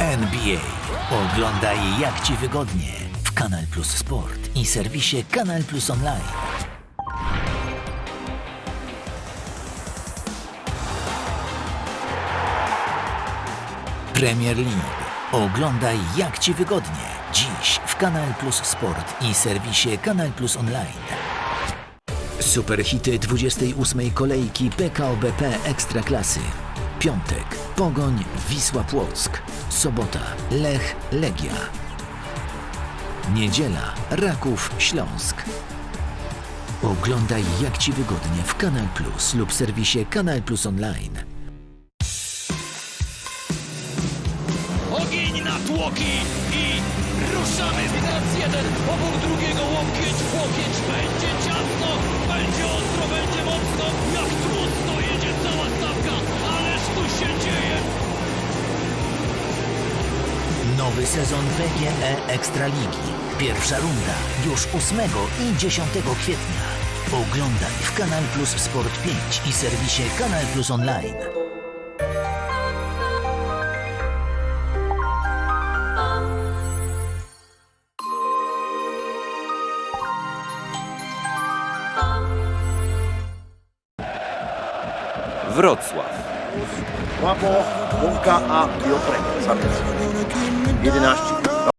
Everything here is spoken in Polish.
NBA. Oglądaj jak Ci wygodnie w Kanal Plus Sport i serwisie Kanal Plus Online. Premier League. Oglądaj jak Ci wygodnie. Dziś w Kanal Plus Sport i serwisie Kanal Plus Online. Superhity 28. kolejki PKO BP Ekstraklasy. Piątek. Pogoń Wisła Płock. Sobota. Lech Legia. Niedziela. Raków Śląsk. Oglądaj jak Ci wygodnie w Kanal Plus lub serwisie Kanal Plus Online. Ogień na tłoki i ruszamy. Teraz jeden, obok drugiego łokieć łokieć. Będzie ciasno, Nowy sezon PGE Ekstraligi. Pierwsza runda już 8 i 10 kwietnia. Oglądaj w Kanal Plus Sport 5 i serwisie Kanal Plus Online. Wrocław. Łapo, Łąka, a Piotrek. Samiec. 11